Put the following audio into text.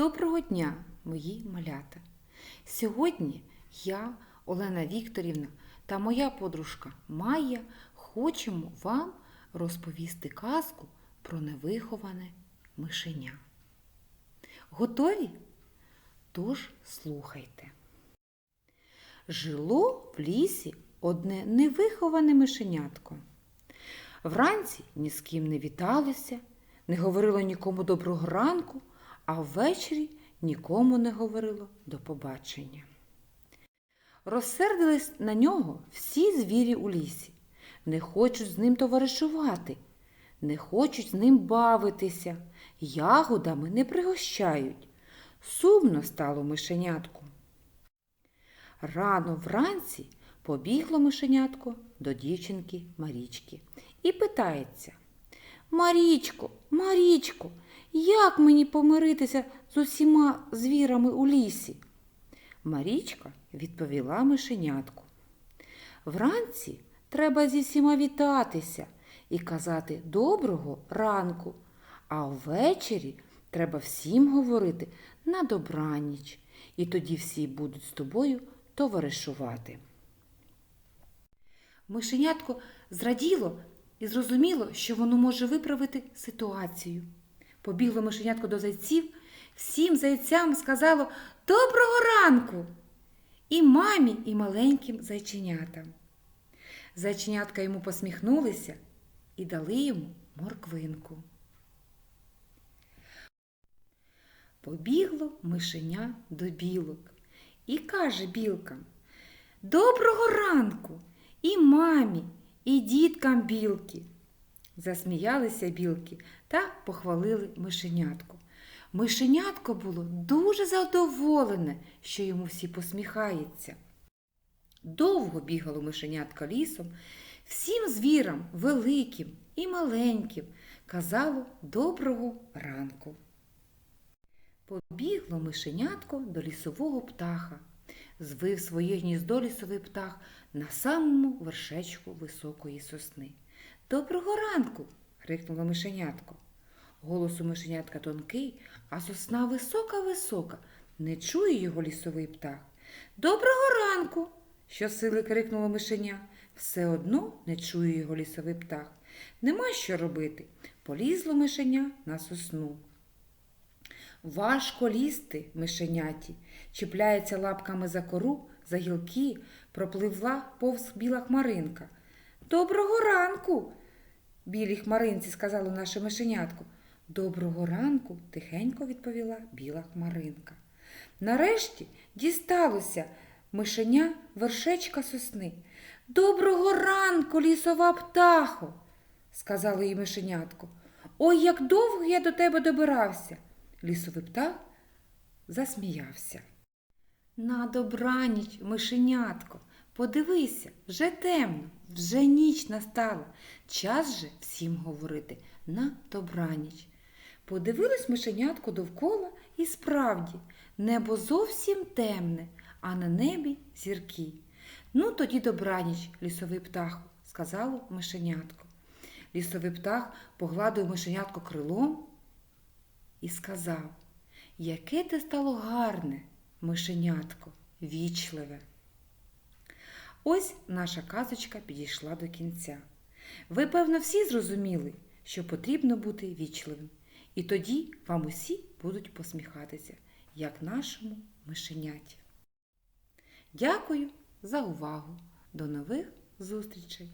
Доброго дня, мої малята! Сьогодні я, Олена Вікторівна та моя подружка Майя хочемо вам розповісти казку про невиховане мишеня. Готові? Тож слухайте. Жило в лісі одне невиховане мишенятко. Вранці ні з ким не віталося, не говорило нікому доброго ранку, а ввечері нікому не говорило до побачення. Розсердились на нього всі звірі у лісі, не хочуть з ним товаришувати, не хочуть з ним бавитися, ягодами не пригощають. Сумно стало мишенятку. Рано вранці побігло мишенятко до дівчинки Марічки і питається Марічко, Марічко, як мені помиритися з усіма звірами у лісі? Марічка відповіла мишенятку. Вранці треба зі всіма вітатися і казати доброго ранку, а ввечері треба всім говорити на добраніч, і тоді всі будуть з тобою товаришувати. Мишенятко зраділо і зрозуміло, що воно може виправити ситуацію. Побігло мишенятко до зайців, всім зайцям сказало Доброго ранку! І мамі, і маленьким зайченятам. Зайченятка йому посміхнулися і дали йому морквинку. Побігло мишеня до білок і каже білкам Доброго ранку і мамі, і діткам білки. Засміялися білки та похвалили мишенятку. Мишенятко було дуже задоволене, що йому всі посміхаються. Довго бігало мишенятко лісом, всім звірам, великим і маленьким, казало доброго ранку. Побігло мишенятко до лісового птаха. Звив своє гніздо лісовий птах на самому вершечку високої сосни. Доброго ранку. крикнуло мишенятко. Голос у мишенятка тонкий, а сосна висока-висока. Не чує його лісовий птах. Доброго ранку. щосили крикнуло мишеня. Все одно не чує його лісовий птах. Нема що робити. Полізло мишеня на сосну. Важко лізти, мишеняті, чіпляється лапками за кору, за гілки, пропливла повз біла хмаринка. Доброго ранку, білій хмаринці, сказало наше мишенятко. Доброго ранку, тихенько відповіла біла хмаринка. Нарешті дісталося мишеня вершечка сосни. Доброго ранку, лісова птахо, сказало їй мишенятко. Ой, як довго я до тебе добирався. Лісовий птах засміявся. На добраніч, мишенятко, подивися, вже темно, вже ніч настала. Час же всім говорити на добраніч. Подивилось мишенятко довкола і справді небо зовсім темне, а на небі зірки. Ну, тоді добраніч, лісовий птах, сказало мишенятко. Лісовий птах погладив мишенятко крилом і сказав, яке ти стало гарне, мишенятко, вічливе. Ось наша казочка підійшла до кінця. Ви, певно, всі зрозуміли, що потрібно бути вічливим. І тоді вам усі будуть посміхатися, як нашому мишеняті. Дякую за увагу. До нових зустрічей!